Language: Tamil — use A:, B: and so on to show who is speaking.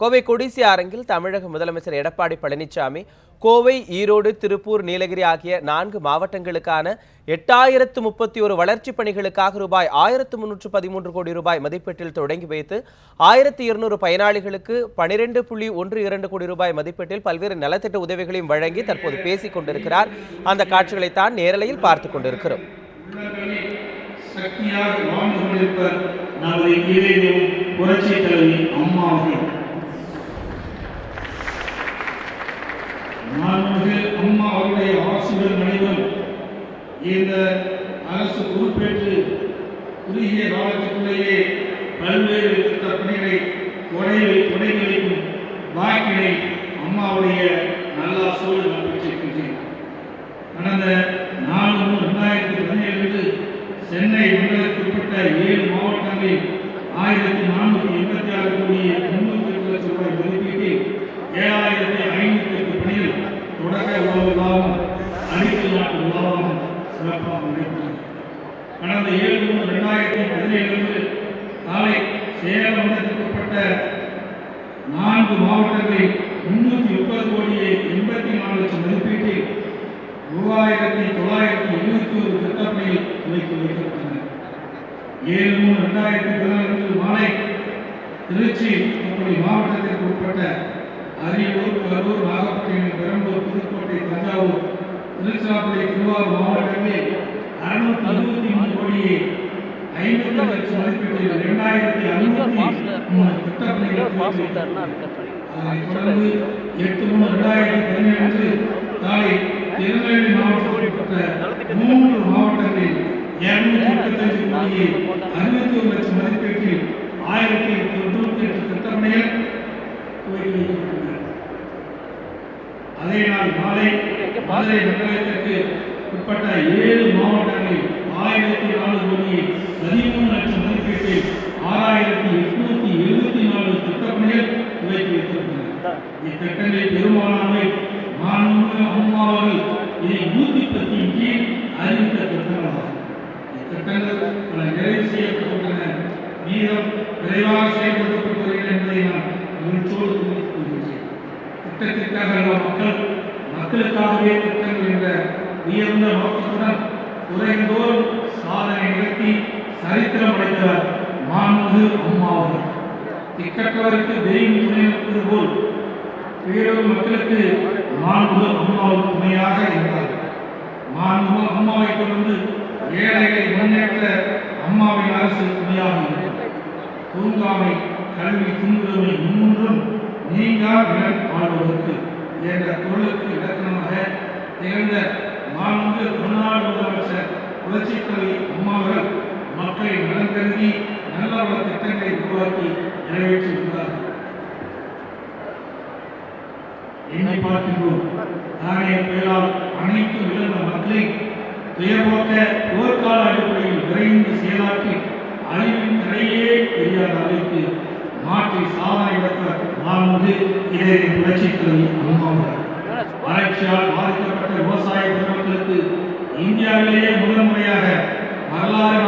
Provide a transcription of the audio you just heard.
A: கோவை கொடிசி அரங்கில் தமிழக முதலமைச்சர் எடப்பாடி பழனிசாமி கோவை ஈரோடு திருப்பூர் நீலகிரி ஆகிய நான்கு மாவட்டங்களுக்கான எட்டாயிரத்து முப்பத்தி ஒரு வளர்ச்சிப் பணிகளுக்காக ரூபாய் ஆயிரத்து முன்னூற்று பதிமூன்று கோடி ரூபாய் மதிப்பீட்டில் தொடங்கி வைத்து ஆயிரத்தி இருநூறு பயனாளிகளுக்கு பனிரெண்டு புள்ளி ஒன்று இரண்டு கோடி ரூபாய் மதிப்பீட்டில் பல்வேறு நலத்திட்ட உதவிகளையும் வழங்கி தற்போது பேசிக் கொண்டிருக்கிறார். அந்த காட்சிகளைத்தான் நேரலையில் பார்த்துக் கொண்டிருக்கிறோம்.
B: சக்தியாக புரட்சி தலைவி அம்மா இந்த அரசு பொறுப்பேற்று குறுகிய காலத்துக்குள்ளேயே பல்வேறு திட்ட பணிகளை தொடங்கி தொடங்கி வைக்கும் வாக்கினை அம்மாவுடைய நல்லாசோடு நான் பெற்றிருக்கின்றேன் கடந்த நாலு மூணு ரெண்டாயிரத்தி பதினேழு சென்னை மண்டலத்திற்குட்பட்ட ஏழு மாவட்டங்களில் ஆயிரத்தி நானூற்றி எண்பத்தி ஆறு கோடி முன்னூற்றி எட்டு லட்சம் ரூபாய் மதிப்பீட்டில் ஏழாயிரத்தி ஐநூற்றி எட்டு பணியில் தொடக்க உதவுவதாகவும் அடிக்கல் நாட்டு உதவாகவும் சிறப்பாக நடைபெற்றது கடந்த ஏழு மூணு ரெண்டாயிரத்தி பதினேழு காலை சேலம் மண்டலத்திற்குட்பட்ட நான்கு மாவட்டங்களில் முன்னூற்றி முப்பது கோடியே எண்பத்தி நாலு லட்சம் மதிப்பீட்டில் மூவாயிரத்தி தொள்ளாயிரத்தி எழுபத்தி ஒரு திட்டப்பணியில் துவக்கி வைக்கப்பட்டன ஏழு மூணு ரெண்டாயிரத்தி பதினான்கு மாலை திருச்சி அப்படி மாவட்டத்திற்கு உட்பட்ட அரியலூர் கரூர் நாகப்பட்டினம் பெரம்பலூர் புதுக்கோட்டை தஞ்சாவூர் திருச்சிராப்பள்ளி திருவாரூர் மாவட்டங்களில் அறுநூத்தி இருபத்தி மூணு கோடியே ஐம்பத்தி லட்சம் மதிப்பீட்டில் இரண்டாயிரத்தி ஐநூத்தி மூணு திட்டப்பணிகள் துவக்கி வைக்கப்பட்டன. அதனைத் தொடர்ந்து எட்டு மூணு ரெண்டாயிரத்தி பதினேழு காலை திருநெல்வேலி மாவட்டத்திற்குட்பட்ட மூன்று மாவட்டங்களில் இருநூத்தி முப்பத்தஞ்சு கோடியே அறுபத்தி ஒரு லட்சம் மதிப்பீட்டில் ஆயிரத்தி தொண்ணூத்தி எட்டு திட்டப்பணிகள் துவக்கி வைக்கப்பட்டன அதே நாள் மாலை மதுரை நகரத்திற்கு உட்பட்ட ஏழு மாவட்டங்களில் ஆயிரத்தி நாலு கோடியே பதிமூணு லட்சம் மதிப்பீட்டில் ஆறாயிரத்தி எட்நூத்தி எழுபத்தி நாலு திட்டப்பணிகள் துவக்கி வைத்திருக்கின்றன இத்திட்டங்களில் பெரும்பாலானவை மாண்புமிகு அம்மா அவர்கள் இதை நூத்தி பத்தின் கீழ் அறிவித்த திட்டங்களாகும். இத்திட்டங்கள் பல நிறைவு செய்யப்பட்டுள்ளன. மீதம் விரைவாக செயல்படுத்தப்பட்டு வருகின்றன என்பதை நான் மகிழ்ச்சியோடு தெரிவித்துக் கொள்கின்றேன். திட்டத்திற்காக மக்கள் மக்களுக்காகவே திட்டங்கள் என்ற உயர்ந்த நோக்கத்துடன் குறைந்தோறும் சாதனை நிகழ்த்தி சரித்திரம் அடைந்தவர் மாண்பு அம்மா அவர்கள். திக்கற்றவருக்கு தெய்வம் துணை நிற்பது போல் பேரூர் மக்களுக்கு மாண்பு அம்மாவுக்கு துணையாக இருந்தார். மாண்பு அம்மாவை தொடர்ந்து ஏழைகளை முன்னேற்ற அம்மாவின் அரசு துணையாக இருந்தது. தூங்காமை கல்வி துன்புரிமை இன்னொன்றும் நீங்கா நிலம் வாழ்வதற்கு என்ற குரல் திகழ்ந்த மாண்பு தமிழ்நாடு முதலமைச்சர் புரட்சித்தலை அம்மாவர்கள் மக்களை நலன் கருதி நல்ல பல திட்டங்களை உருவாக்கி நிறைவேற்றியுள்ளார்கள் என்னை பார்க்கின்றோம். தானே புயலால் அனைத்து இழந்த மக்களை துயர்போக்க போர்க்கால அடிப்படையில் விரைந்து செயலாற்றி அறிவின் தடையே தெரியாத அளவிற்கு மாற்றி சாதனை படைத்த மாண்பு இதை புரட்சித்தலை அம்மாவர்கள். வறட்சியால் பாதிக்கப்பட்ட விவசாய பெருமக்களுக்கு இந்தியாவிலேயே முதல் முறையாக வரலாறு